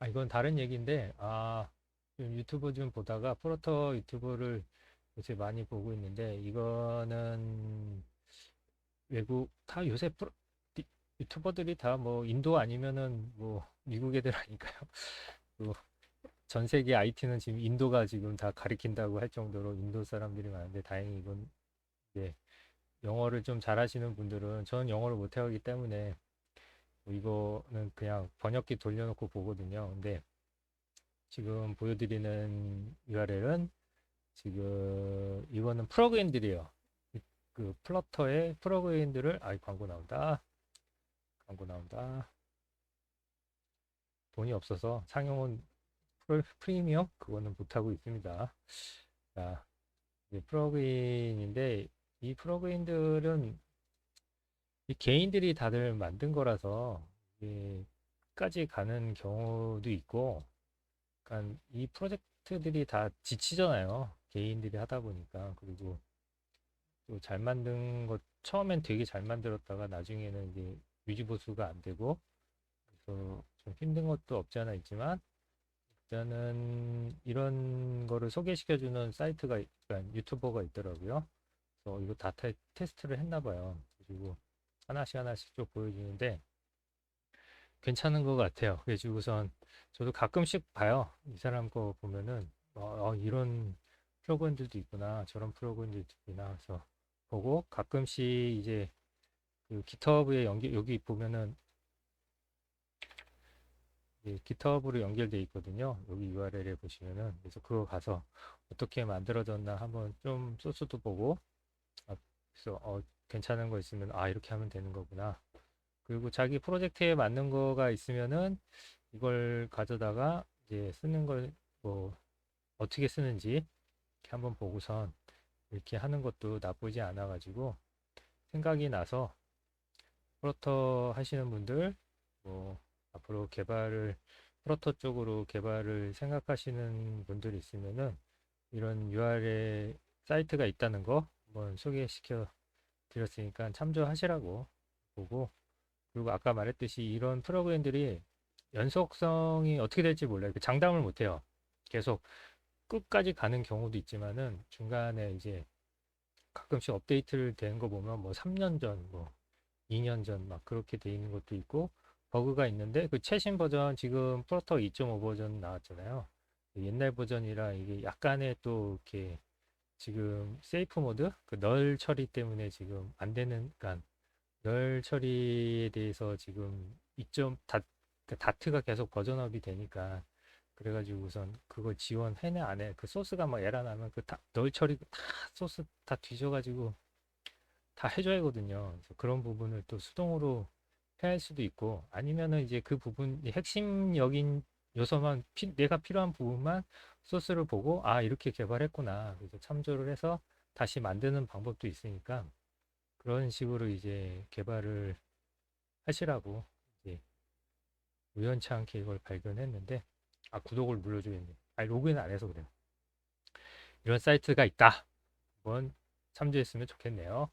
아, 이건 다른 얘기인데, 아, 좀 유튜브 좀 보다가 프로터 유튜브를 요새 많이 보고 있는데, 이거는 외국, 다 요새 프로, 디- 유튜버들이 다 뭐 인도 아니면은 뭐 미국 애들 아닐까요? 그 전 세계 IT는 지금 인도가 지금 다 가리킨다고 할 정도로 인도 사람들이 많은데, 다행히 이건 이제 영어를 좀 잘하시는 분들은 저는 영어를 못하기 때문에 뭐 이거는 그냥 번역기 돌려놓고 보거든요. 근데 지금 보여드리는 URL은 지금 이거는 플러그인들이에요. 이- 그 플러터의 플러그인들을 아이 광고 나온다. 광고 나온다. 돈이 없어서 상용은 프리미엄 그거는 못하고 있습니다. 자, 플러그인인데 이 플러그인들은 이 개인들이 다들 만든 거라서 끝까지 가는 경우도 있고, 그러니까 이 프로젝트들이 다 지치잖아요. 개인들이 하다 보니까 그리고 또 잘 만든 것 처음엔 되게 잘 만들었다가 나중에는 이제 유지 보수가 안 되고 그래서 좀 힘든 것도 없지 않아 있지만 일단은 이런 거를 소개시켜주는 사이트가 그러니까 유튜버가 있더라고요. 그래서 이거 다 테, 테스트를 했나 봐요. 그리고 하나씩 하나씩 쭉 보여주는데 괜찮은 것 같아요. 그래가지고선 저도 가끔씩 봐요. 이 사람 거 보면은 어, 어, 이런 프로그램들도 있구나, 저런 프로그램들도 있구나. 그래서 보고 가끔씩 이제 그 GitHub에 연결 여기 보면은 이 GitHub으로 연결돼 있거든요. 여기 URL에 보시면은 그래서 그거 가서 어떻게 만들어졌나 한번 좀 소스도 보고 아, 그래서 어, 괜찮은 거 있으면 아 이렇게 하면 되는 거구나. 그리고 자기 프로젝트에 맞는 거가 있으면은 이걸 가져다가 이제 쓰는 걸 뭐 어떻게 쓰는지 이렇게 한번 보고선 이렇게 하는 것도 나쁘지 않아 가지고 생각이 나서 프로터 하시는 분들 뭐 앞으로 개발을 프로터 쪽으로 개발을 생각하시는 분들 있으면은 이런 URL 사이트가 있다는 거 한번 소개시켜 드렸으니까 참조하시라고 보고 그리고 아까 말했듯이 이런 프로그램들이 연속성이 어떻게 될지 몰라요. 그 장담을 못 해요. 계속 끝까지 가는 경우도 있지만은 중간에 이제 가끔씩 업데이트를 된 거 보면 뭐 3년 전, 뭐 2년 전 막 그렇게 돼 있는 것도 있고 버그가 있는데 그 최신 버전 지금 프로터 2.5 버전 나왔잖아요. 옛날 버전이라 이게 약간의 또 이렇게 지금 세이프 모드 그 널 처리 때문에 지금 안 되는 그러니까 널 처리에 대해서 지금 2점 다그 다트가 계속 버전업이 되니까 그래가지고 우선 그거 지원해내 안 해. 그 소스가 막 에러 나면 그 널 처리 다 소스 다 뒤져가지고 다 해줘야 하거든요. 그래서 그런 부분을 또 수동으로 해야 할 수도 있고 아니면은 이제 그 부분 핵심적인 요소만 피- 내가 필요한 부분만 소스를 보고 아 이렇게 개발했구나. 그래서 참조를 해서 다시 만드는 방법도 있으니까 그런 식으로 이제 개발을 하시라고 이제 우연치 않게 이걸 발견했는데 아 구독을 눌러줘야겠네. 아 로그인 안 해서 그래요. 이런 사이트가 있다. 한번 참조했으면 좋겠네요